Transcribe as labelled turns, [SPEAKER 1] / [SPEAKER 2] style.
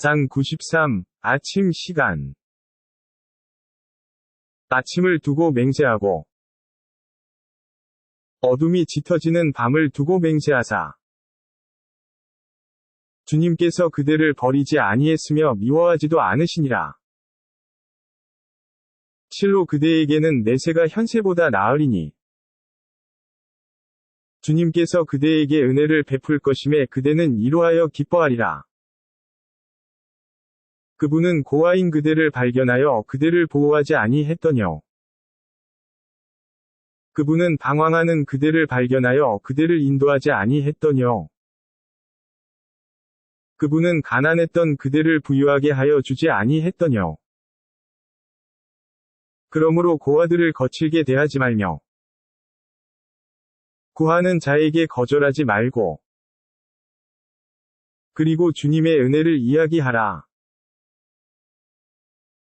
[SPEAKER 1] 장 93. 아침 시간. 아침을 두고 맹세하고 어둠이 짙어지는 밤을 두고 맹세하사 주님께서 그대를 버리지 아니했으며 미워하지도 않으시니라. 실로 그대에게는 내세가 현세보다 나으리니 주님께서 그대에게 은혜를 베풀 것임에 그대는 이로하여 기뻐하리라. 그분은 고아인 그대를 발견하여 그대를 보호하지 아니했더뇨. 그분은 방황하는 그대를 발견하여 그대를 인도하지 아니했더뇨. 그분은 가난했던 그대를 부유하게 하여 주지 아니했더뇨. 그러므로 고아들을 거칠게 대하지 말며 구하는 자에게 거절하지 말고 그리고 주님의 은혜를 이야기하라.